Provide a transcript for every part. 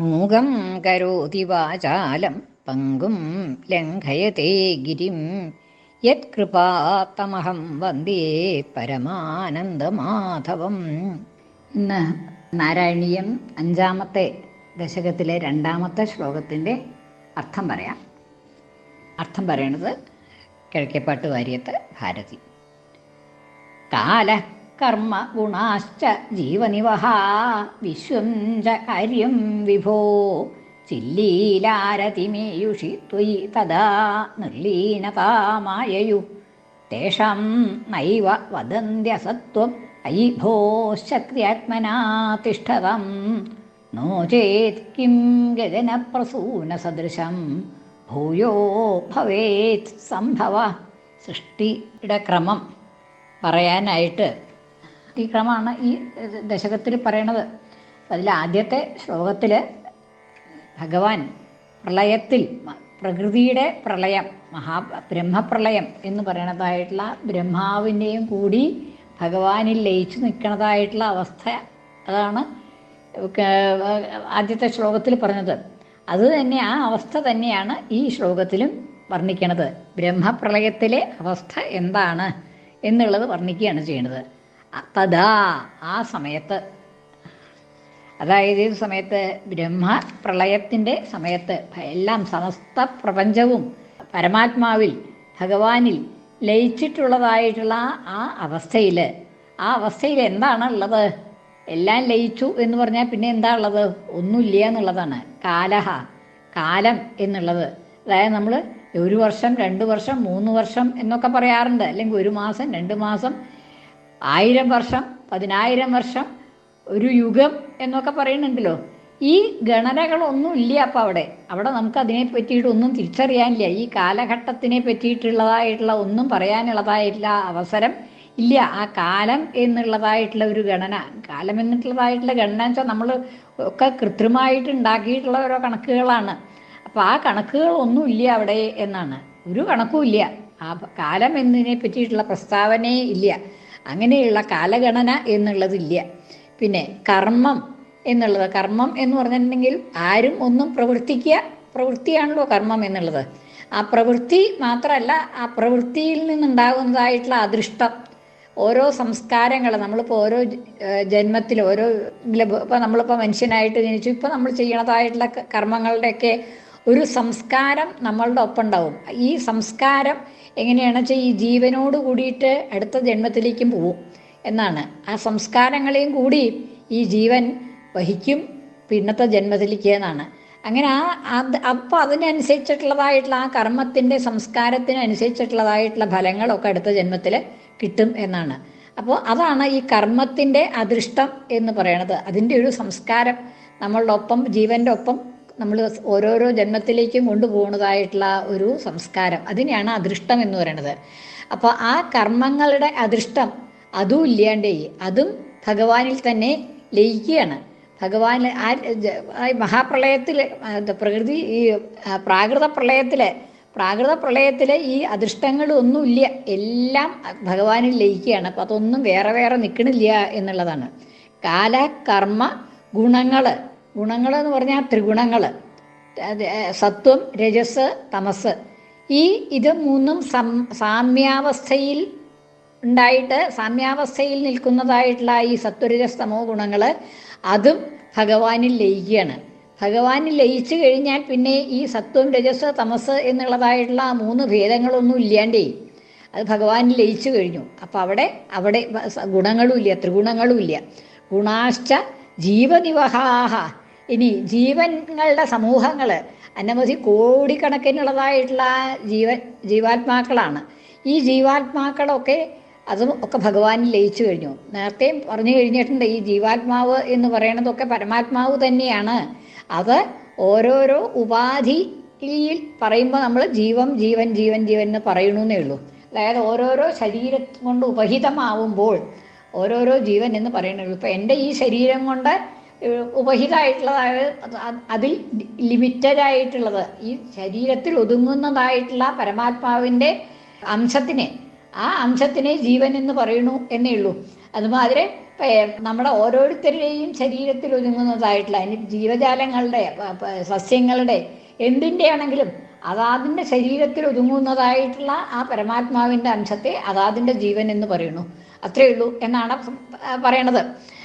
മൂകം കരോതി വാചാലം പങ്കും ലംഘയത്തെ ഗിരിം. യത്കൃപാത്തമഹം വന്ദേ പരമാനന്ദമാധവം. ഇന്ന് നാരായണീയം അഞ്ചാമത്തെ ദശകത്തിലെ രണ്ടാമത്തെ ശ്ലോകത്തിന്റെ അർത്ഥം പറയാം. അർത്ഥം പറയണത് കിഴക്കേപ്പാട്ട് വാര്യത്ത് ഭാരതി. കാല കർമ്മ ഗുണാശ്ച ജീവനിവഹ. വിശ്വം ച കാര്യം വിഭോ. ചില്ലീലാരതിമേയുഷി ത്വയി തദാ നിർലീനതാമായയു തേഷാം നൈവ വദന്ത്യസത്വം അയി ഭോശക്തിയാത്മനാ തിഷ്ഠതം നോ ചേത് കിം ഗഗനപ്രസൂനസദൃശം ഭൂയോ ഭവേത് സംഭവ. സൃഷ്ടിയുടെ ക്രമം പറയാനായിട്ട് ഈ ക്രമമാണ് ഈ ദശകത്തിൽ പറയണത്. അതിൽ ആദ്യത്തെ ശ്ലോകത്തിൽ ഭഗവാൻ പ്രളയത്തിൽ പ്രകൃതിയുടെ പ്രളയം മഹാ ബ്രഹ്മപ്രളയം എന്ന് പറയണതായിട്ടുള്ള ബ്രഹ്മാവിന്റെയും കൂടി ഭഗവാനിൽ ലയിച്ചു നിൽക്കണതായിട്ടുള്ള അവസ്ഥ അതാണ് ആദ്യത്തെ ശ്ലോകത്തിൽ പറഞ്ഞത്. അത് തന്നെ ആ അവസ്ഥ തന്നെയാണ് ഈ ശ്ലോകത്തിലും വർണിക്കണത്. ബ്രഹ്മപ്രളയത്തിലെ അവസ്ഥ എന്താണ് എന്നുള്ളത് വർണിക്കുകയാണ് ചെയ്യുന്നത് തഥാ ആ സമയത്ത്. അതായത് ഈ സമയത്ത് ബ്രഹ്മപ്രളയത്തിന്റെ സമയത്ത് എല്ലാം സമസ്ത പ്രപഞ്ചവും പരമാത്മാവിൽ ഭഗവാനിൽ ലയിച്ചിട്ടുള്ളതായിട്ടുള്ള ആ അവസ്ഥയിൽ ആ അവസ്ഥയിൽ എന്താണ് ഉള്ളത്? എല്ലാം ലയിച്ചു എന്ന് പറഞ്ഞാൽ പിന്നെ എന്താ ഉള്ളത്? ഒന്നുമില്ല എന്നുള്ളതാണ്. കാലഹ കാലം എന്നുള്ളത്. അതായത് നമ്മൾ ഒരു വർഷം രണ്ട് വർഷം മൂന്ന് വർഷം എന്നൊക്കെ പറയാറുണ്ട്. അല്ലെങ്കിൽ ഒരു മാസം രണ്ട് മാസം ആയിരം വർഷം പതിനായിരം വർഷം ഒരു യുഗം എന്നൊക്കെ പറയുന്നുണ്ടല്ലോ. ഈ ഗണനകളൊന്നും ഇല്ല അപ്പം അവിടെ. അവിടെ നമുക്ക് അതിനെ പറ്റിയിട്ട് ഒന്നും തിരിച്ചറിയാനില്ല. ഈ കാലഘട്ടത്തിനെ പറ്റിയിട്ടുള്ളതായിട്ടുള്ള ഒന്നും പറയാനുള്ളതായിട്ടുള്ള അവസരം ഇല്ല. ആ കാലം എന്നുള്ളതായിട്ടുള്ള ഒരു ഗണന. കാലം എന്നുള്ളതായിട്ടുള്ള ഗണന വെച്ചാൽ നമ്മൾ ഒക്കെ കൃത്രിമമായിട്ട് ഉണ്ടാക്കിയിട്ടുള്ള ഓരോ കണക്കുകളാണ്. അപ്പോൾ ആ കണക്കുകളൊന്നും ഇല്ല അവിടെ എന്നാണ്. ഒരു കണക്കും ഇല്ല. ആ കാലം എന്നതിനെ പറ്റിയിട്ടുള്ള പ്രസ്താവനയേ ഇല്ല. അങ്ങനെയുള്ള കാലഗണന എന്നുള്ളതില്ല. പിന്നെ കർമ്മം എന്നുള്ളത് കർമ്മം എന്ന് പറഞ്ഞിട്ടുണ്ടെങ്കിൽ ആരും ഒന്നും പ്രവർത്തിക്കുക പ്രവൃത്തിയാണല്ലോ കർമ്മം എന്നുള്ളത്. ആ പ്രവൃത്തി മാത്രമല്ല ആ പ്രവൃത്തിയിൽ നിന്നുണ്ടാകുന്നതായിട്ടുള്ള അദൃഷ്ടം. ഓരോ സംസ്കാരങ്ങൾ നമ്മളിപ്പോൾ ഓരോ ജന്മത്തിൽ ഓരോ ഇപ്പോൾ നമ്മളിപ്പോൾ മനുഷ്യനായിട്ട് ജനിച്ചു ഇപ്പോൾ നമ്മൾ ചെയ്യണതായിട്ടുള്ള കർമ്മങ്ങളുടെയൊക്കെ ഒരു സംസ്കാരം നമ്മളുടെ ഒപ്പം ഉണ്ടാവും ഈ സംസ്കാരം എങ്ങനെയാണെന്ന് വെച്ചാൽ ഈ ജീവനോട് കൂടിയിട്ട് അടുത്ത ജന്മത്തിലേക്കും പോവും എന്നാണ്. ആ സംസ്കാരങ്ങളെയും കൂടി ഈ ജീവൻ വഹിക്കും പിന്നത്തെ ജന്മത്തിലേക്ക് എന്നാണ്. അങ്ങനെ ആ അത് അപ്പോൾ അതിനനുസരിച്ചിട്ടുള്ളതായിട്ടുള്ള ആ കർമ്മത്തിന്റെ സംസ്കാരത്തിനനുസരിച്ചിട്ടുള്ളതായിട്ടുള്ള ഫലങ്ങളൊക്കെ അടുത്ത ജന്മത്തിൽ കിട്ടും എന്നാണ്. അപ്പോൾ അതാണ് ഈ കർമ്മത്തിന്റെ അദൃഷ്ടം എന്ന് പറയണത്. അതിന്റെ ഒരു സംസ്കാരം നമ്മളുടെ ഒപ്പം ജീവന്റെ ഒപ്പം നമ്മൾ ഓരോരോ ജന്മത്തിലേക്കും കൊണ്ടുപോകുന്നതായിട്ടുള്ള ഒരു സംസ്കാരം. അതിനെയാണ് അദൃഷ്ടം എന്ന് പറയുന്നത് അപ്പോൾ ആ കർമ്മങ്ങളുടെ അദൃഷ്ടം അതും ഇല്ലാണ്ടേ അതും ഭഗവാനിൽ തന്നെ ലയിക്കുകയാണ്. ഭഗവാൻ ആ മഹാപ്രളയത്തിൽ പ്രകൃതി ഈ പ്രാകൃത പ്രളയത്തിലെ പ്രാകൃത പ്രളയത്തിലെ ഈ അദൃഷ്ടങ്ങളൊന്നും ഇല്ല. എല്ലാം ഭഗവാനിൽ ലയിക്കുകയാണ്. അപ്പം അതൊന്നും വേറെ വേറെ നിൽക്കണില്ല എന്നുള്ളതാണ്. കാല കർമ്മ ഗുണങ്ങൾ ഗുണങ്ങൾ എന്ന് പറഞ്ഞാൽ ത്രിഗുണങ്ങൾ. സത്വം രജസ് തമസ്. ഈ ഇത് മൂന്നും സം സാമ്യാവസ്ഥയിൽ ഉണ്ടായിട്ട് സാമ്യാവസ്ഥയിൽ നിൽക്കുന്നതായിട്ടുള്ള ഈ സത്വരജസ്തമോ ഗുണങ്ങൾ അതും ഭഗവാനിൽ ലയിക്കുകയാണ്. ഭഗവാനിൽ ലയിച്ചു കഴിഞ്ഞാൽ പിന്നെ ഈ സത്വം രജസ് തമസ് എന്നുള്ളതായിട്ടുള്ള ആ മൂന്ന് ഭേദങ്ങളൊന്നും ഇല്ലാണ്ടേ അത് ഭഗവാനിൽ ലയിച്ചു കഴിഞ്ഞു. അപ്പോൾ അവിടെ അവിടെ ഗുണങ്ങളും ഇല്ല ത്രിഗുണങ്ങളും ഇല്ല ഗുണാശ്ച ജീവനിവഹാഹ ഇനി ജീവനുകളുടെ സമൂഹങ്ങൾ അനവധി കോടിക്കണക്കിനുള്ളതായിട്ടുള്ള ജീവ ജീവാത്മാക്കളാണ്. ഈ ജീവാത്മാക്കളൊക്കെ അതും ഒക്കെ ഭഗവാനിൽ ലയിച്ചു കഴിഞ്ഞു. നേരത്തെയും പറഞ്ഞു കഴിഞ്ഞിട്ടുണ്ട് ഈ ജീവാത്മാവ് എന്ന് പറയുന്നതൊക്കെ പരമാത്മാവ് തന്നെയാണ്. അത് ഓരോരോ ഉപാധിയിൽ പറയുമ്പോൾ നമ്മൾ ജീവം ജീവൻ ജീവൻ ജീവൻ എന്ന് പറയണമെന്നേ ഉള്ളൂ. അതായത് ഓരോരോ ശരീരം കൊണ്ട് ഉപഹിതമാവുമ്പോൾ ഓരോരോ ജീവൻ എന്ന് പറയണുള്ളൂ ഇപ്പം എന്റെ ഈ ശരീരം കൊണ്ട് ഉപഹിതമായിട്ടുള്ളതായത് അതിൽ ലിമിറ്റഡ് ആയിട്ടുള്ളത് ഈ ശരീരത്തിൽ ഒതുങ്ങുന്നതായിട്ടുള്ള പരമാത്മാവിന്റെ അംശത്തിനെ ആ അംശത്തിനെ ജീവൻ എന്ന് പറയുന്നു എന്നേ ഉള്ളൂ. അതുമാതിരി നമ്മുടെ ഓരോരുത്തരുടെയും ശരീരത്തിൽ ഒതുങ്ങുന്നതായിട്ടുള്ള ജീവജാലങ്ങളുടെ സസ്യങ്ങളുടെ എന്തിന്റെ ആണെങ്കിലും അതാതിന്റെ ശരീരത്തിൽ ഒതുങ്ങുന്നതായിട്ടുള്ള ആ പരമാത്മാവിന്റെ അംശത്തെ അതാതിന്റെ ജീവൻ എന്ന് പറയുന്നു. അത്രയേ ഉള്ളൂ എന്നാണ് പറയണത്.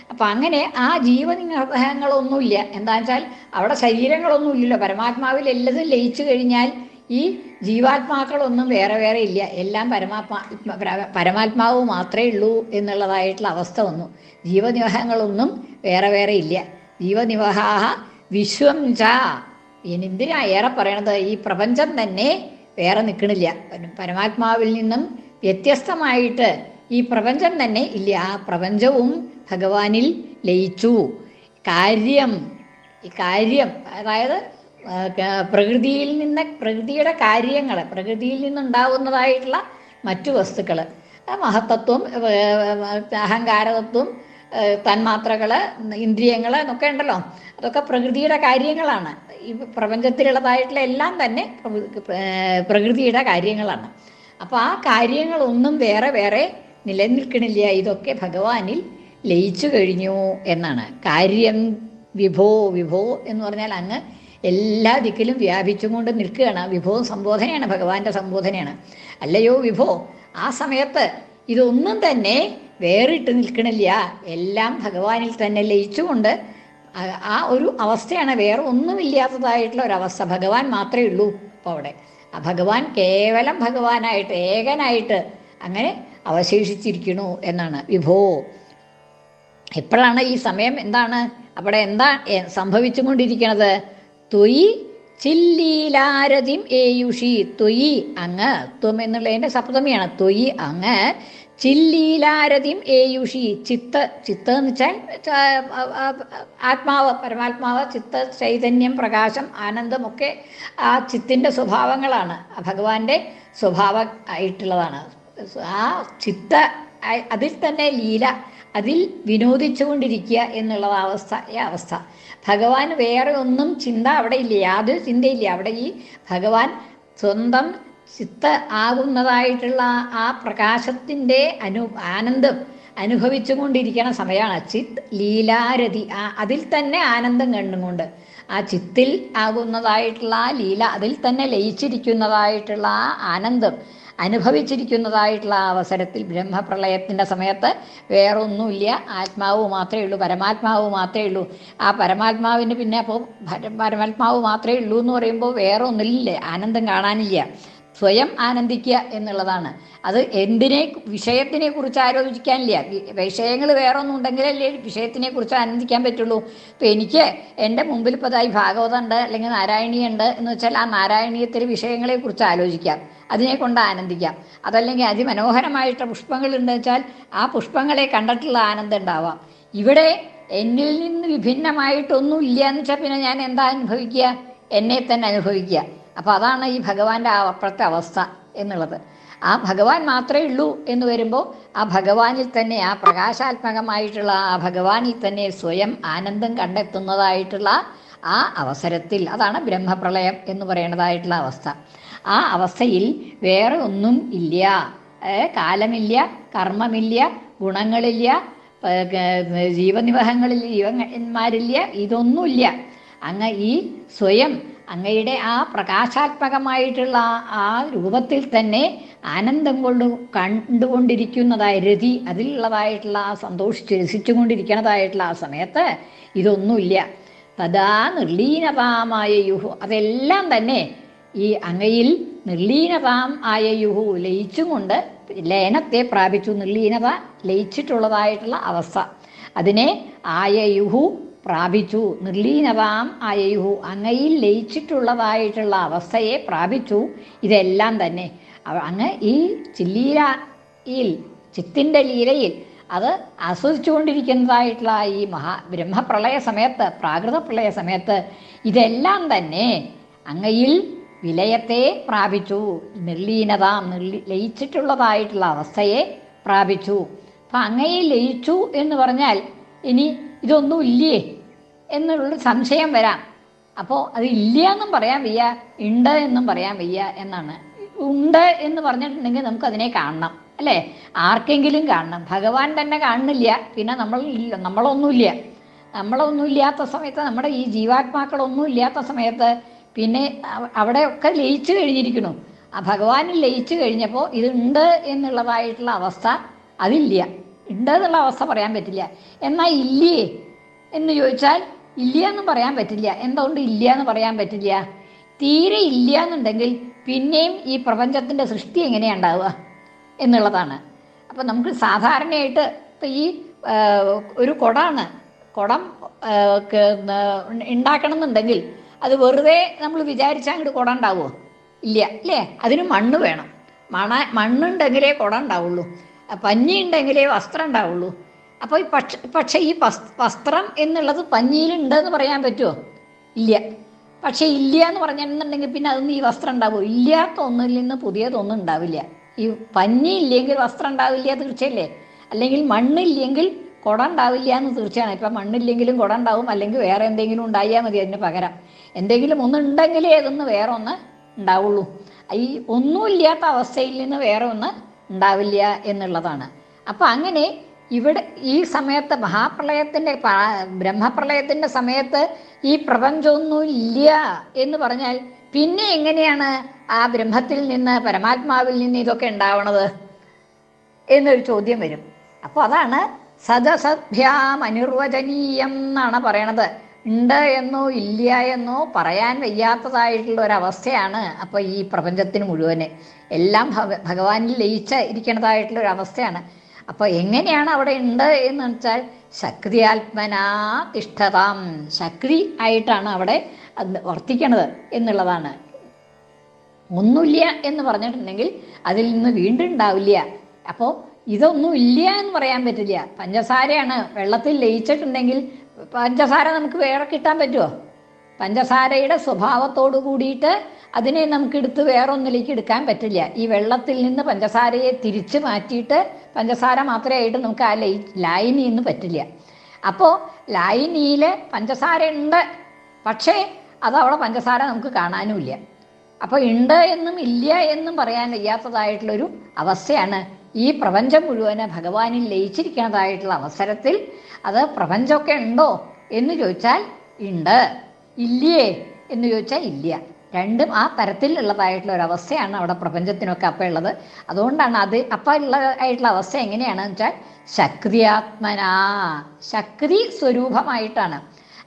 അപ്പം അങ്ങനെ ആ ജീവനിഗ്രഹങ്ങളൊന്നുമില്ല എന്താ വെച്ചാൽ അവിടെ ശരീരങ്ങളൊന്നുമില്ലല്ലോ. പരമാത്മാവിൽ എല്ലതും ലയിച്ചു കഴിഞ്ഞാൽ ഈ ജീവാത്മാക്കളൊന്നും വേറെ വേറെ ഇല്ല. എല്ലാം പരമാത്മാ പരമാത്മാവ് മാത്രമേ ഉള്ളൂ എന്നുള്ളതായിട്ടുള്ള അവസ്ഥ വന്നു. ജീവനിവഹങ്ങളൊന്നും വേറെ വേറെ ഇല്ല. ജീവനിവഹാഹ വിശ്വം ച. എന്തിനാ ഏറെ പറയണത്? ഈ പ്രപഞ്ചം തന്നെ വേറെ നിൽക്കണില്ല പരമാത്മാവിൽ നിന്നും വ്യത്യസ്തമായിട്ട് ഈ പ്രപഞ്ചം തന്നെ ഇല്ല. ആ പ്രപഞ്ചവും ഭഗവാനിൽ ലയിച്ചു. കാര്യം ഈ കാര്യം അതായത് പ്രകൃതിയിൽ നിന്ന് പ്രകൃതിയുടെ കാര്യങ്ങൾ പ്രകൃതിയിൽ നിന്നുണ്ടാവുന്നതായിട്ടുള്ള മറ്റു വസ്തുക്കൾ മഹത്തത്വം അഹങ്കാരതത്വം തന്മാത്രകൾ ഇന്ദ്രിയങ്ങൾ എന്നൊക്കെ ഉണ്ടല്ലോ. അതൊക്കെ പ്രകൃതിയുടെ കാര്യങ്ങളാണ്. ഈ പ്രപഞ്ചത്തിലുള്ളതായിട്ടുള്ള എല്ലാം തന്നെ പ്രകൃതിയുടെ കാര്യങ്ങളാണ്. അപ്പോൾ ആ കാര്യങ്ങളൊന്നും വേറെ വേറെ നിലനിൽക്കണില്ല. ഇതൊക്കെ ഭഗവാനിൽ ലയിച്ചു കഴിഞ്ഞു എന്നാണ്. കാര്യം വിഭോ വിഭോ എന്ന് പറഞ്ഞാൽ അങ്ങ് എല്ലാ ദിക്കിലും വ്യാപിച്ചുകൊണ്ട് നിൽക്കുകയാണ്. വിഭോ സംബോധനയാണ് ഭഗവാന്റെ സംബോധനയാണ്. അല്ലയോ വിഭോ ആ സമയത്ത് ഇതൊന്നും തന്നെ വേറിട്ട് നിൽക്കണില്ല. എല്ലാം ഭഗവാനിൽ തന്നെ ലയിച്ചുകൊണ്ട് ആ- ആ ഒരു അവസ്ഥയാണ്. വേറെ ഒന്നുമില്ലാത്തതായിട്ടുള്ള ഒരവസ്ഥ ഭഗവാൻ മാത്രമേ ഉള്ളൂ അപ്പോൾ അവിടെ. ആ ഭഗവാൻ കേവലം ഭഗവാനായിട്ട് ഏകനായിട്ട് അങ്ങനെ അവശേഷിച്ചിരിക്കണു എന്നാണ്. വിഭോ എപ്പോഴാണ് ഈ സമയം എന്താണ്? അവിടെ എന്താ സംഭവിച്ചു കൊണ്ടിരിക്കണത് തൊയ് ചില്ലീലാരതിം ഏയുഷി. തൊയ് അങ്ങ് ത്വം എന്നുള്ളതിന്റെ സപ്തമിയാണ്. തൊയ് അങ്ങ് ചില്ലീലാരതിം ഏയുഷി. ചിത്ത ചിത്ത് എന്ന് വെച്ചാൽ ആത്മാവ് പരമാത്മാവ് ചിത്ത ചൈതന്യം പ്രകാശം ആനന്ദമൊക്കെ ആ ചിത്തിന്റെ സ്വഭാവങ്ങളാണ്. ഭഗവാന്റെ സ്വഭാവം ആയിട്ടുള്ളതാണ്. ആ ചിത്ത അതിൽ തന്നെ ലീല അതിൽ വിനോദിച്ചുകൊണ്ടിരിക്കുക എന്നുള്ള അവസ്ഥ ഈ അവസ്ഥ. ഭഗവാൻ വേറെ ഒന്നും ചിന്ത അവിടെ ഇല്ല യാതൊരു ചിന്തയില്ല. അവിടെ ഈ ഭഗവാൻ സ്വന്തം ചിത്ത ആകുന്നതായിട്ടുള്ള ആ പ്രകാശത്തിന്റെ അനു ആനന്ദം അനുഭവിച്ചുകൊണ്ടിരിക്കുന്ന സമയമാണ്. ചിത്ത് ലീലാരതി ആ അതിൽ തന്നെ ആനന്ദം കണ്ടുകൊണ്ട്. ആ ചിത്തിൽ ആകുന്നതായിട്ടുള്ള ആ ലീല അതിൽ തന്നെ ലയിച്ചിരിക്കുന്നതായിട്ടുള്ള ആ ആനന്ദം. അനുഭവിച്ചിരിക്കുന്നതായിട്ടുള്ള ആ അവസരത്തിൽ ബ്രഹ്മപ്രളയത്തിന്റെ സമയത്ത് വേറൊന്നുമില്ല. ആത്മാവ് മാത്രമേ ഉള്ളൂ പരമാത്മാവ് മാത്രമേ ഉള്ളൂ. ആ പരമാത്മാവിന് പിന്നെ അപ്പോൾ പരമാത്മാവ് മാത്രമേ ഉള്ളൂ എന്ന് പറയുമ്പോൾ വേറെ ഒന്നുമില്ല ആനന്ദം കാണാനില്ല. സ്വയം ആനന്ദിക്കുക എന്നുള്ളതാണ്. അത് എന്തിനെ വിഷയത്തിനെ കുറിച്ച് ആലോചിക്കാനില്ല വിഷയങ്ങൾ വേറെ ഒന്നും ഉണ്ടെങ്കിലല്ലേ വിഷയത്തിനെ കുറിച്ച് ആനന്ദിക്കാൻ പറ്റുള്ളൂ. ഇപ്പം എനിക്ക് എന്റെ മുമ്പിൽ ഇപ്പോൾ ഇതായി ഭാഗവതം ഉണ്ട് അല്ലെങ്കിൽ നാരായണീയുണ്ട് എന്ന് വെച്ചാൽ ആ നാരായണീയത്തിൽ വിഷയങ്ങളെ കുറിച്ച് ആലോചിക്കാം. അതിനെ കൊണ്ട് ആനന്ദിക്കാം. അതല്ലെങ്കിൽ അതിമനോഹരമായിട്ട് പുഷ്പങ്ങളുണ്ട് വെച്ചാൽ ആ പുഷ്പങ്ങളെ കണ്ടിട്ടുള്ള ആനന്ദം ഉണ്ടാവാം. ഇവിടെ എന്നിൽ നിന്ന് വിഭിന്നമായിട്ടൊന്നും ഇല്ല എന്ന് വെച്ചാൽ പിന്നെ ഞാൻ എന്താ അനുഭവിക്കുക? എന്നെ തന്നെ അനുഭവിക്കുക. അപ്പോൾ അതാണ് ഈ ഭഗവാന്റെ അപ്പുറത്തെ അവസ്ഥ എന്നുള്ളത്. ആ ഭഗവാൻ മാത്രമേ ഉള്ളൂ എന്ന് വരുമ്പോൾ ആ ഭഗവാനിൽ തന്നെ ആ പ്രകാശാത്മകമായിട്ടുള്ള ആ ഭഗവാനിൽ തന്നെ സ്വയം ആനന്ദം കണ്ടെത്തുന്നതായിട്ടുള്ള ആ അവസരത്തിൽ അതാണ് ബ്രഹ്മപ്രളയം എന്ന് പറയുന്നതായിട്ടുള്ള അവസ്ഥ. ആ അവസ്ഥയിൽ വേറെ ഒന്നും ഇല്ല. കാലമില്ല കർമ്മമില്ല ഗുണങ്ങളില്ല ജീവനിവഹങ്ങളിൽ ജീവന്മാരില്ല ഇതൊന്നുമില്ല. അങ്ങ് ഈ സ്വയം അങ്ങയുടെ ആ പ്രകാശാത്മകമായിട്ടുള്ള ആ- രൂപത്തിൽ തന്നെ ആനന്ദം കൊണ്ട് കണ്ടുകൊണ്ടിരിക്കുന്നതായ രതി അതിലുള്ളതായിട്ടുള്ള ആ സന്തോഷിച്ച് രസിച്ചുകൊണ്ടിരിക്കുന്നതായിട്ടുള്ള ആ സമയത്ത് ഇതൊന്നുമില്ല. തഥാ നിർലീനതാമായ യുഹു അതെല്ലാം തന്നെ ഈ അങ്ങയിൽ നിർലീനതാം ആയ യുഹു ലയിച്ചും കൊണ്ട് ലയനത്തെ പ്രാപിച്ചു. നിർലീനത ലയിച്ചിട്ടുള്ളതായിട്ടുള്ള അവസ്ഥ. അതിനെ ആയയുഹു പ്രാപിച്ചു. നിർലീനവാം ആയയുഹു. അങ്ങയിൽ ലയിച്ചിട്ടുള്ളതായിട്ടുള്ള അവസ്ഥയെ പ്രാപിച്ചു. ഇതെല്ലാം തന്നെ. അങ്ങ് ഈ ചില്ലീലയിൽ ചിത്തിന്റെ ലീലയിൽ അത് ആസ്വദിച്ചുകൊണ്ടിരിക്കുന്നതായിട്ടുള്ള ഈ മഹാ ബ്രഹ്മപ്രളയ സമയത്ത് പ്രാകൃത പ്രളയ സമയത്ത് ഇതെല്ലാം തന്നെ അങ്ങയിൽ വിലയത്തെ പ്രാപിച്ചു. നിർലീനതാം നിർലി ലയിച്ചിട്ടുള്ളതായിട്ടുള്ള അവസ്ഥയെ പ്രാപിച്ചു. അപ്പം അങ്ങയെ ലയിച്ചു എന്ന് പറഞ്ഞാൽ ഇനി ഇതൊന്നും ഇല്ലേ എന്നുള്ളൊരു സംശയം വരാം. അപ്പോൾ അത് ഇല്ല എന്നും പറയാൻ വയ്യ ഉണ്ട് എന്നും പറയാൻ വയ്യ എന്നാണ്. ഉണ്ട് എന്ന് പറഞ്ഞിട്ടുണ്ടെങ്കിൽ നമുക്ക് അതിനെ കാണണം അല്ലേ? ആർക്കെങ്കിലും കാണണം. ഭഗവാൻ തന്നെ കാണുന്നില്ല പിന്നെ നമ്മൾ ഇല്ല നമ്മളൊന്നുമില്ല. നമ്മളൊന്നും ഇല്ലാത്ത സമയത്ത് നമ്മുടെ ഈ ജീവാത്മാക്കളൊന്നും ഇല്ലാത്ത സമയത്ത് പിന്നെ അവ- അവിടെയൊക്കെ ലയിച്ചു കഴിഞ്ഞിരിക്കുന്നു. ആ ഭഗവാൻ ലയിച്ചു കഴിഞ്ഞപ്പോൾ ഇതുണ്ട് എന്നുള്ളതായിട്ടുള്ള അവസ്ഥ അതില്ല. ഉണ്ട് എന്നുള്ള അവസ്ഥ പറയാൻ പറ്റില്ല. എന്നാൽ ഇല്ലേ? എന്ന് ചോദിച്ചാൽ ഇല്ല എന്ന് പറയാൻ പറ്റില്ല. എന്തുകൊണ്ട് ഇല്ല എന്ന് പറയാൻ പറ്റില്ല? തീരെ ഇല്ല എന്നുണ്ടെങ്കിൽ പിന്നെയും ഈ പ്രപഞ്ചത്തിന്റെ സൃഷ്ടി എങ്ങനെയാണ് ഉണ്ടാവുക എന്നുള്ളതാണ്. അപ്പം നമുക്ക് സാധാരണയായിട്ട് ഇപ്പം ഈ ഒരു കുടമാണ് കുടം ഉണ്ടാക്കണം എന്നുണ്ടെങ്കിൽ അത് വെറുതെ നമ്മൾ വിചാരിച്ചാൽ അങ്ങോട്ട് കുടം ഉണ്ടാവുമോ ഇല്ല അല്ലേ? അതിന് മണ്ണ് വേണം. മണ മണ്ണുണ്ടെങ്കിലേ കുടം ഉണ്ടാവുള്ളൂ. പഞ്ഞി ഉണ്ടെങ്കിലേ വസ്ത്രം ഉണ്ടാവുള്ളൂ. അപ്പോൾ ഈ പക്ഷ പക്ഷേ ഈ വസ്- വസ്ത്രം എന്നുള്ളത് പഞ്ഞിയിലുണ്ടെന്ന് പറയാൻ പറ്റുമോ ഇല്ല. പക്ഷേ ഇല്ല എന്ന് പറഞ്ഞിട്ടുണ്ടെങ്കിൽ പിന്നെ അതൊന്നും ഈ വസ്ത്രം ഉണ്ടാവുമോ? ഇല്ലാത്ത ഒന്നിൽ നിന്ന് പുതിയതൊന്നും ഉണ്ടാവില്ല. ഈ പഞ്ഞി ഇല്ലെങ്കിൽ വസ്ത്രം ഉണ്ടാവില്ല തീർച്ചയല്ലേ? അല്ലെങ്കിൽ മണ്ണില്ലെങ്കിൽ കുട ഉണ്ടാവില്ല എന്ന് തീർച്ചയാണ്. ഇപ്പം മണ്ണില്ലെങ്കിലും കുട ഉണ്ടാവും അല്ലെങ്കിൽ വേറെ എന്തെങ്കിലും ഉണ്ടായാൽ മതി അതിന് പകരം. എന്തെങ്കിലും ഒന്ന് ഉണ്ടെങ്കിലേ അതൊന്ന് വേറെ ഒന്ന് ഉണ്ടാവുള്ളൂ. ഈ ഒന്നുമില്ലാത്ത അവസ്ഥയിൽ നിന്ന് വേറെ ഒന്ന് ഉണ്ടാവില്ല എന്നുള്ളതാണ്. അപ്പോൾ അങ്ങനെ ഇവിടെ ഈ സമയത്ത് മഹാപ്രളയത്തിന്റെ ബ്രഹ്മപ്രളയത്തിന്റെ സമയത്ത് ഈ പ്രപഞ്ചമൊന്നും ഇല്ല എന്ന് പറഞ്ഞാൽ പിന്നെ എങ്ങനെയാണ് ആ ബ്രഹ്മത്തിൽ നിന്ന് പരമാത്മാവിൽ നിന്ന് ഇതൊക്കെ ഉണ്ടാവണത് എന്നൊരു ചോദ്യം വരും. അപ്പോൾ അതാണ് സദസഭ്യാം അനിർവചനീയം എന്നാണ് പറയണത്. ഉണ്ട് എന്നോ ഇല്ല എന്നോ പറയാൻ വയ്യാത്തതായിട്ടുള്ള ഒരവസ്ഥയാണ് അപ്പോൾ ഈ പ്രപഞ്ചത്തിന് മുഴുവൻ. എല്ലാം ഭഗ- ഭഗവാനിൽ ലയിച്ച ഇരിക്കണതായിട്ടുള്ള ഒരു അവസ്ഥയാണ് അപ്പോൾ എങ്ങനെയാണ് അവിടെ ഉണ്ട് എന്ന് വെച്ചാൽ ശക്തി ആത്മനാ തിഷ്ഠതാം. ശക്തി ആയിട്ടാണ് അവിടെ വർത്തിക്കണത് എന്നുള്ളതാണ്. ഒന്നുമില്ല എന്ന് പറഞ്ഞിട്ടുണ്ടെങ്കിൽ അതിൽ നിന്ന് വീണ്ടും ഉണ്ടാവില്ല. അപ്പോൾ ഇതൊന്നും ഇല്ല എന്ന് പറയാൻ പറ്റില്ല. പഞ്ചസാരയാണ് വെള്ളത്തിൽ ലയിച്ചിട്ടുണ്ടെങ്കിൽ പഞ്ചസാര നമുക്ക് വേറെ കിട്ടാൻ പറ്റുമോ പഞ്ചസാരയുടെ സ്വഭാവത്തോട് കൂടിയിട്ട് അതിനെ നമുക്ക് എടുത്ത് വേറൊന്നിലേക്ക് എടുക്കാൻ പറ്റില്ല. ഈ വെള്ളത്തിൽ നിന്ന് പഞ്ചസാരയെ തിരിച്ച് മാറ്റിയിട്ട് പഞ്ചസാര മാത്രമായിട്ട് നമുക്ക് ആ ലൈ ലായനി നിന്ന് പറ്റില്ല. അപ്പോൾ ലായനിയിൽ പഞ്ചസാര ഉണ്ട്. പക്ഷേ അത് അവിടെ പഞ്ചസാര നമുക്ക് കാണാനുമില്ല. അപ്പോൾ ഉണ്ട് എന്നും ഇല്ല എന്നും പറയാൻ വയ്യാത്തതായിട്ടുള്ളൊരു അവസ്ഥയാണ് ഈ പ്രപഞ്ചം മുഴുവൻ ഭഗവാനിൽ ലയിച്ചിരിക്കുന്നതായിട്ടുള്ള അവസരത്തിൽ അത് പ്രപഞ്ചമൊക്കെ ഉണ്ടോ എന്ന് ചോദിച്ചാൽ ഉണ്ട്. ഇല്ലേ എന്ന് ചോദിച്ചാൽ ഇല്ല. രണ്ടും ആ തരത്തിലുള്ളതായിട്ടുള്ള ഒരു അവസ്ഥയാണ് അവിടെ പ്രപഞ്ചത്തിനൊക്കെ അപ്പം ഉള്ളത്. അതുകൊണ്ടാണ് അത് അപ്പം ഉള്ള ആയിട്ടുള്ള അവസ്ഥ എങ്ങനെയാണെന്ന് വെച്ചാൽ ശക്തിയാത്മനാ ശക്തി സ്വരൂപമായിട്ടാണ്.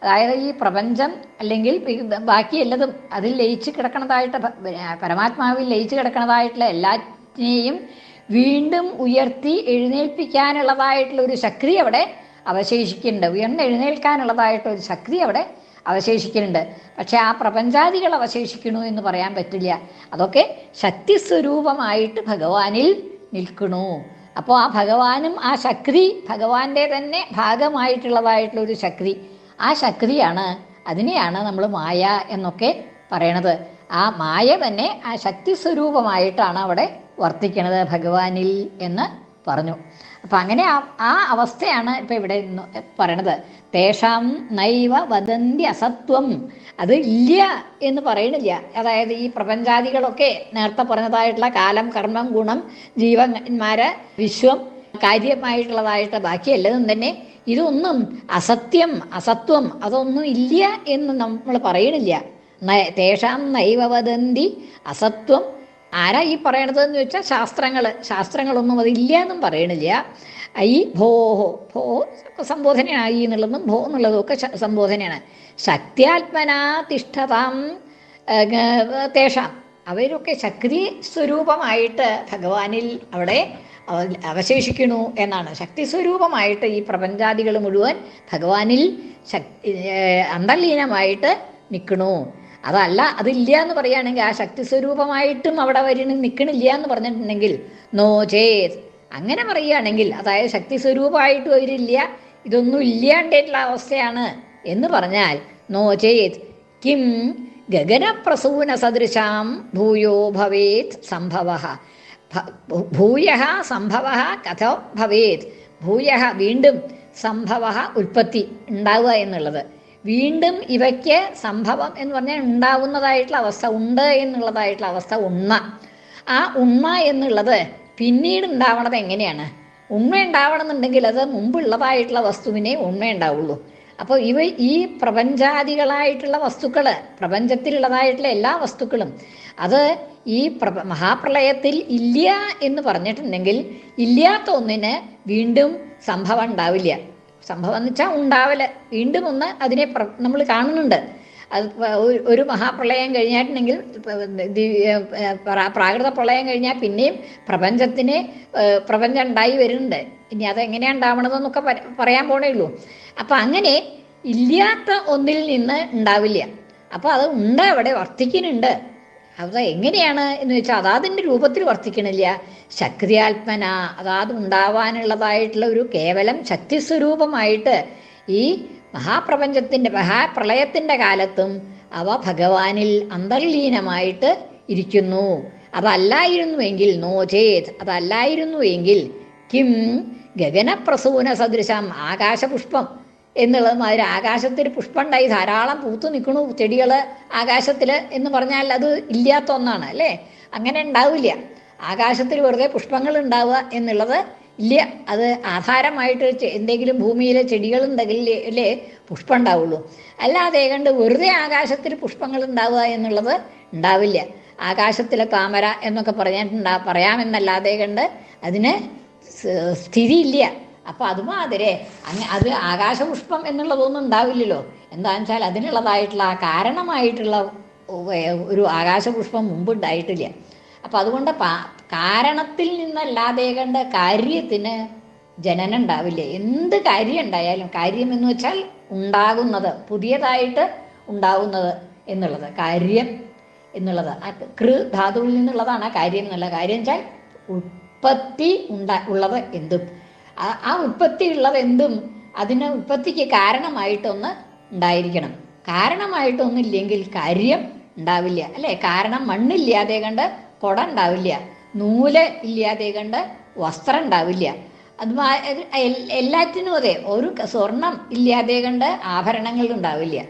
അതായത് ഈ പ്രപഞ്ചം അല്ലെങ്കിൽ ബാക്കി എല്ലാതും അതിൽ ലയിച്ച് കിടക്കണതായിട്ട് പരമാത്മാവിൽ ലയിച്ച് കിടക്കണതായിട്ടുള്ള എല്ലാറ്റിനെയും വീണ്ടും ഉയർത്തി എഴുന്നേൽപ്പിക്കാനുള്ളതായിട്ടുള്ള ഒരു ശക്തി അവിടെ അവശേഷിക്കുന്നുണ്ട്. ഉയർന്ന് എഴുന്നേൽക്കാനുള്ളതായിട്ടുള്ള ഒരു ശക്തി അവിടെ അവശേഷിക്കുന്നുണ്ട്. പക്ഷെ ആ പ്രപഞ്ചാദികൾ അവശേഷിക്കണു എന്ന് പറയാൻ പറ്റില്ല. അതൊക്കെ ശക്തി സ്വരൂപമായിട്ട് ഭഗവാനിൽ നിൽക്കണു അപ്പോൾ ആ ഭഗവാനും ആ ശക്തി ഭഗവാന്റെ തന്നെ ഭാഗമായിട്ടുള്ളതായിട്ടുള്ള ഒരു ശക്തി. ആ ശക്തിയാണ് അതിനെയാണ് നമ്മൾ മായ എന്നൊക്കെ പറയണത്. ആ മായ തന്നെ ആ ശക്തി സ്വരൂപമായിട്ടാണ് അവിടെ വർത്തിക്കണത് ഭഗവാനിൽ എന്ന് പറഞ്ഞു. അപ്പം അങ്ങനെ ആ- അവസ്ഥയാണ് ഇപ്പം ഇവിടെ പറയണത്. തേഷാം നൈവ വദന്തി അസത്വം. അത് ഇല്ല എന്ന് പറയണില്ല. അതായത് ഈ പ്രപഞ്ചാദികളൊക്കെ നേരത്തെ പറഞ്ഞതായിട്ടുള്ള കാലം കർമ്മം ഗുണം ജീവന്മാര് വിശ്വം കാര്യമായിട്ടുള്ളതായിട്ട് ബാക്കി എല്ലതും തന്നെ ഇതൊന്നും അസത്യം അസത്വം അതൊന്നും ഇല്ല എന്ന് നമ്മൾ പറയണില്ല. തേഷാം നൈവ വദന്തി അസത്വം ആരാ ഈ പറയണത് എന്ന് വെച്ചാൽ ശാസ്ത്രങ്ങൾ ശാസ്ത്രങ്ങളൊന്നും അതില്ല എന്നും പറയണില്ല. ഐ ഭോഹോ ഭോ സംബോധനയാണ് ഈ എന്നുള്ളതും ഭോ എന്നുള്ളതും ഒക്കെ സംബോധനയാണ്. ശക്തിയാത്മനാ തിഷ്ഠതാം തേഷാം. അവരൊക്കെ ശക്തി സ്വരൂപമായിട്ട് ഭഗവാനിൽ അവിടെ അവശേഷിക്കുന്നു എന്നാണ്. ശക്തി സ്വരൂപമായിട്ട് ഈ പ്രപഞ്ചാദികൾ മുഴുവൻ ഭഗവാനിൽ ശക്തി അന്തർലീനമായിട്ട് നിൽക്കണു അതല്ല അതില്ല എന്ന് പറയുകയാണെങ്കിൽ ആ ശക്തി സ്വരൂപമായിട്ടും അവിടെ വരണ നിൽക്കണില്ല എന്ന് പറഞ്ഞിട്ടുണ്ടെങ്കിൽ നോ ചേത്. അങ്ങനെ പറയുകയാണെങ്കിൽ അതായത് ശക്തി സ്വരൂപമായിട്ട് അവരില്ല ഇതൊന്നും ഇല്ലാണ്ടായിട്ടുള്ള അവസ്ഥയാണ് എന്ന് പറഞ്ഞാൽ നോ ചേത്. കിം ഗഗനപ്രസൂന സദൃശാം ഭൂയോ ഭവേത് സംഭവ ഭൂയ സംഭവ കഥ ഭവേത്. ഭൂയ വീണ്ടും സംഭവ ഉൽപ്പത്തി ഉണ്ടാവുക എന്നുള്ളത്. വീണ്ടും ഇവയ്ക്ക് സംഭവം എന്ന് പറഞ്ഞാൽ ഉണ്ടാവുന്നതായിട്ടുള്ള അവസ്ഥ ഉണ്ട് എന്നുള്ളതായിട്ടുള്ള അവസ്ഥ ഉണ്മ. ആ ഉണ്മ എന്നുള്ളത് പിന്നീട് ഉണ്ടാവണത് എങ്ങനെയാണ്? ഉണ്മ ഉണ്ടാവണമെന്നുണ്ടെങ്കിൽ അത് മുമ്പുള്ളതായിട്ടുള്ള വസ്തുവിനെ ഉണ്മ ഉണ്ടാവുള്ളൂ. അപ്പോൾ ഇവ ഈ പ്രപഞ്ചാദികളായിട്ടുള്ള വസ്തുക്കൾ പ്രപഞ്ചത്തിലുള്ളതായിട്ടുള്ള എല്ലാ വസ്തുക്കളും അത് ഈ പ്ര മഹാപ്രളയത്തിൽ ഇല്ല എന്ന് പറഞ്ഞിട്ടുണ്ടെങ്കിൽ ഇല്ലാത്ത ഒന്നിന് വീണ്ടും സംഭവം ഉണ്ടാവില്ല. സംഭവം എന്ന് വെച്ചാൽ ഉണ്ടാവൽ. വീണ്ടും ഒന്ന് അതിനെ നമ്മൾ കാണുന്നുണ്ട്. അത് ഒരു- മഹാപ്രളയം കഴിഞ്ഞായിട്ടുണ്ടെങ്കിൽ പ്രാകൃത പ്രളയം കഴിഞ്ഞാൽ പിന്നെയും പ്രപഞ്ചത്തിന് പ്രപഞ്ചം ഉണ്ടായി വരുന്നുണ്ട്. ഇനി അതെങ്ങനെയാണ് ഉണ്ടാവണതെന്നൊക്കെ പറയാൻ പോണേ ഉള്ളൂ. അപ്പം അങ്ങനെ ഇല്ലാത്ത ഒന്നിൽ നിന്ന് ഉണ്ടാവില്ല. അപ്പോൾ അത് ഉണ്ട് അവിടെ വർത്തിക്കുന്നുണ്ട്. അത് എങ്ങനെയാണ് എന്ന് വെച്ചാൽ അതാതിന്റെ രൂപത്തിൽ വർത്തിക്കണില്ല. ശക്തിയാത്മന. അതാത് ഉണ്ടാവാനുള്ളതായിട്ടുള്ള ഒരു കേവലം ശക്തി സ്വരൂപമായിട്ട് ഈ മഹാപ്രപഞ്ചത്തിന്റെ മഹാപ്രളയത്തിന്റെ കാലത്തും അവ ഭഗവാനിൽ അന്തർലീനമായിട്ട് ഇരിക്കുന്നു. അതല്ലായിരുന്നുവെങ്കിൽ നോ ചേത്. അതല്ലായിരുന്നുവെങ്കിൽ കിം ഗഗനപ്രസൂന സദൃശം ആകാശപുഷ്പം എന്നുള്ളത് മാതിരി ആകാശത്തിൽ പുഷ്പം ഉണ്ടായി ധാരാളം പൂത്തു നിൽക്കണു ചെടികൾ ആകാശത്തിൽ എന്ന് പറഞ്ഞാൽ അത് ഇല്ലാത്ത ഒന്നാണ് അല്ലേ? അങ്ങനെ ഉണ്ടാവില്ല. ആകാശത്തിൽ വെറുതെ പുഷ്പങ്ങൾ ഉണ്ടാവുക എന്നുള്ളത് ഇല്ല. അത് ആധാരമായിട്ട് എന്തെങ്കിലും ഭൂമിയിലെ ചെടികളുണ്ടെങ്കിൽ അല്ലേ പുഷ്പം ഉണ്ടാവുള്ളൂ അല്ലാതെ കണ്ട് വെറുതെ ആകാശത്തിൽ പുഷ്പങ്ങൾ ഉണ്ടാവുക എന്നുള്ളത് ഉണ്ടാവില്ല. ആകാശത്തിലെ താമര എന്നൊക്കെ പറഞ്ഞിട്ടുണ്ടാ പറയാമെന്നല്ലാതെ കണ്ട് അതിന് സ്ഥിതിയില്ല. അപ്പൊ അതുമാതിരെ അങ്ങ് അത് ആകാശപുഷ്പം എന്നുള്ളതൊന്നും ഉണ്ടാവില്ലല്ലോ. എന്താണെന്ന് വെച്ചാൽ അതിനുള്ളതായിട്ടുള്ള ആ കാരണമായിട്ടുള്ള ഒരു ആകാശപുഷ്പം മുമ്പ് ഉണ്ടായിട്ടില്ല അപ്പൊ അതുകൊണ്ട് കാരണത്തിൽ നിന്നല്ലാതെ കണ്ട കാര്യത്തിന് ജനനം ഉണ്ടാവില്ല എന്ത് കാര്യം ഉണ്ടായാലും കാര്യം എന്ന് വെച്ചാൽ ഉണ്ടാകുന്നത് പുതിയതായിട്ട് ഉണ്ടാകുന്നത് എന്നുള്ളത് കാര്യം എന്നുള്ളത്. ആ കൃ ധാതുവിൽ നിന്നുള്ളതാണ് ആ കാര്യം എന്നുള്ള കാര്യം വെച്ചാൽ ഉൽപ്പത്തി ഉണ്ടാ ഉള്ളത് എന്തും. ആ- ആ ഉൽപ്പത്തി ഉള്ളത് എന്തും അതിന് ഉൽപ്പത്തിക്ക് കാരണമായിട്ടൊന്ന് ഉണ്ടായിരിക്കണം. കാരണമായിട്ടൊന്നില്ലെങ്കിൽ കാര്യം ഉണ്ടാവില്ല. അല്ലേ? കാരണം മണ്ണില്ലാതെ കണ്ട് കുട ഉണ്ടാവില്ല. നൂൽ ഇല്ലാതെ കണ്ട് വസ്ത്രം ഉണ്ടാവില്ല. അത് എല്ലാറ്റിനും അതെ ഒരു സ്വർണം ഇല്ലാതെ കണ്ട് ആഭരണങ്ങൾ ഉണ്ടാവില്ല.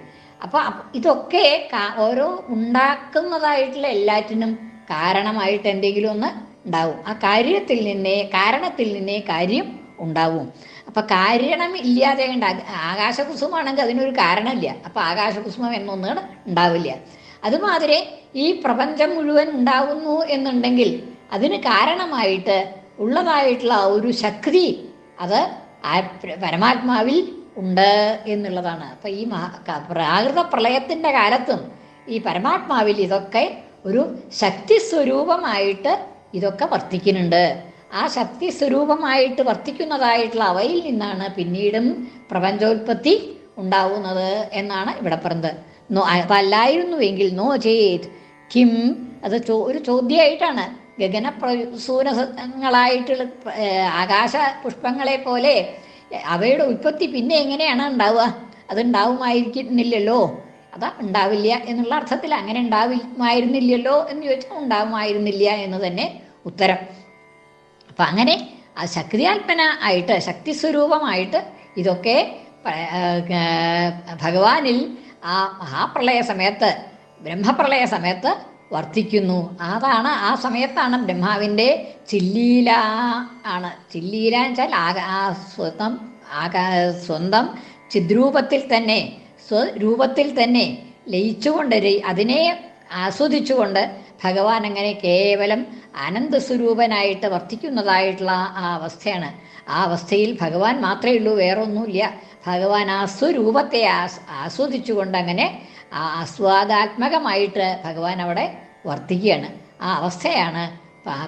അപ്പൊ ഇതൊക്കെ ഓരോ ഉണ്ടാക്കുന്നതായിട്ടുള്ള എല്ലാറ്റിനും കാരണമായിട്ട് എന്തെങ്കിലും ഒന്ന് ഉണ്ടാവും. ആ കാര്യത്തിൽ നിന്നേ കാരണത്തിൽ നിന്നേ കാര്യം ഉണ്ടാവും. അപ്പൊ കാരണം ഇല്ലാതെ ഉണ്ട് ആക- ആകാശകുസുമാണെങ്കിൽ അതിനൊരു കാരണമില്ല. അപ്പൊ ആകാശകുസുമം എന്നൊന്നും ഉണ്ടാവില്ല. അതുമാതിരി ഈ പ്രപഞ്ചം മുഴുവൻ ഉണ്ടാവുന്നു എന്നുണ്ടെങ്കിൽ അതിന് കാരണമായിട്ട് ഉള്ളതായിട്ടുള്ള ഒരു ശക്തി അത് ആ പരമാത്മാവിൽ ഉണ്ട് എന്നുള്ളതാണ്. അപ്പൊ ഈ പ്രാകൃത പ്രളയത്തിന്റെ കാലത്തും ഈ പരമാത്മാവിൽ ഇതൊക്കെ ഒരു ശക്തി സ്വരൂപമായിട്ട് ഇതൊക്കെ വർത്തിക്കുന്നുണ്ട്. ആ ശക്തി സ്വരൂപമായിട്ട് വർത്തിക്കുന്നതായിട്ടുള്ള അവയിൽ നിന്നാണ് പിന്നീടും പ്രപഞ്ചോൽപത്തി ഉണ്ടാവുന്നത് എന്നാണ് ഇവിടെ പറഞ്ഞത്. നോ അതല്ലായിരുന്നുവെങ്കിൽ നോ ചേത് കിം അത് ചോ ഒരു ചോദ്യമായിട്ടാണ് ഏഹ്, ആകാശ പുഷ്പങ്ങളെ പോലെ അവയുടെ ഉൽപ്പത്തി പിന്നെ എങ്ങനെയാണ് ഉണ്ടാവുക? അത് ഉണ്ടാവുമായിരിക്കുന്നില്ലല്ലോ. അതാ ഉണ്ടാവില്ല എന്നുള്ള അർത്ഥത്തിൽ അങ്ങനെ ഉണ്ടാവുമായിരുന്നില്ലല്ലോ എന്ന് ചോദിച്ചാൽ ഉണ്ടാവുമായിരുന്നില്ല എന്ന് തന്നെ ഉത്തരം. അപ്പം അങ്ങനെ ശക്തിയാത്മന ആയിട്ട് ശക്തി സ്വരൂപമായിട്ട് ഇതൊക്കെ ഭഗവാനിൽ ആ മഹാപ്രളയ സമയത്ത് ബ്രഹ്മപ്രളയ സമയത്ത് വർത്തിക്കുന്നു. അതാണ് ആ സമയത്താണ് ബ്രഹ്മാവിന്റെ ചില്ലീല ആണ്. ചില്ലീല വെച്ചാൽ ആ സ്വന്തം ആകാ സ്വന്തം ചിദ്രൂപത്തിൽ തന്നെ സ്വരൂപത്തിൽ തന്നെ ലയിച്ചുകൊണ്ട് അതിനെ ആസ്വദിച്ചുകൊണ്ട് ഭഗവാൻ അങ്ങനെ കേവലം ആനന്ദസ്വരൂപനായിട്ട് വർത്തിക്കുന്നതായിട്ടുള്ള ആ അവസ്ഥയാണ്. ആ അവസ്ഥയിൽ ഭഗവാൻ മാത്രമേ ഉള്ളൂ വേറൊന്നുമില്ല. ഭഗവാൻ ആ സ്വരൂപത്തെ ആസ് ആസ്വദിച്ചുകൊണ്ട് അങ്ങനെ ആസ്വാദാത്മകമായിട്ട് ഭഗവാൻ അവിടെ വർത്തിക്കുകയാണ്. ആ അവസ്ഥയാണ്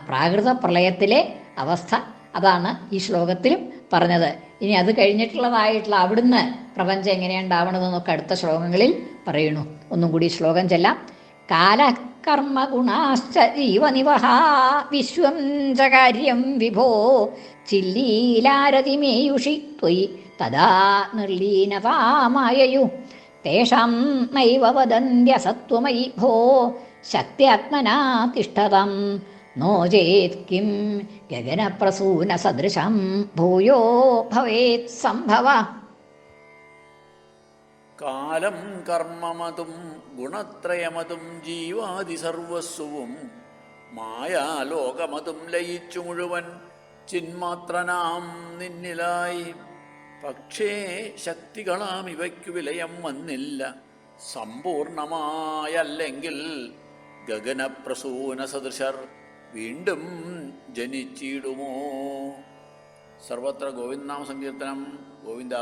പ്രാകൃത പ്രളയത്തിലെ അവസ്ഥ. അതാണ് ഈ ശ്ലോകത്തിലും പറഞ്ഞത്. ഇനി അത് കഴിഞ്ഞിട്ടുള്ളതായിട്ടുള്ള അവിടുന്ന് പ്രപഞ്ചം എങ്ങനെയാണ് ഉണ്ടാവണതെന്നൊക്കെ അടുത്ത ശ്ലോകങ്ങളിൽ പറയണു ഒന്നും കൂടി ശ്ലോകം ചെല്ലാം. കാലകർമ്മ ഗുണാശ്ച ജീവനിവഹ. വിശ്വം ച വിഭോ. ചില്ലീലാരതിമേയുഷി ത്വയി. തഥാ നിർലീനതാമായയു. തേഷാം നൈവ വദന്ത്യസത്വമയി ഭോ. ശക്തിയാത്മനാ തിഷ്ഠതം നോ ചേത് കിം ഗഗനപ്രസൂനസദൃശം ഭൂയോ ഭവേത് സംഭവ. കാലം കർമ്മമതും ഗുണത്രയമതും ജീവാദി സർവസ്വവും മായാലോകമതും ലയിച്ചു മുഴുവൻ ചിന്മാത്രനാം നിന്നിലായി. പക്ഷേ ശക്തികളാം ഇവയ്ക്കു വിലയം വന്നില്ല. സമ്പൂർണമായല്ലെങ്കിൽ ഗഗനപ്രസൂന സദൃശർ വീണ്ടും ജനിച്ചിടുമോ? സർവത്ര ഗോവിന്ദനാമ സങ്കീർത്തനം. ഗോവിന്ദ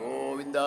ഗോവിന്ദ.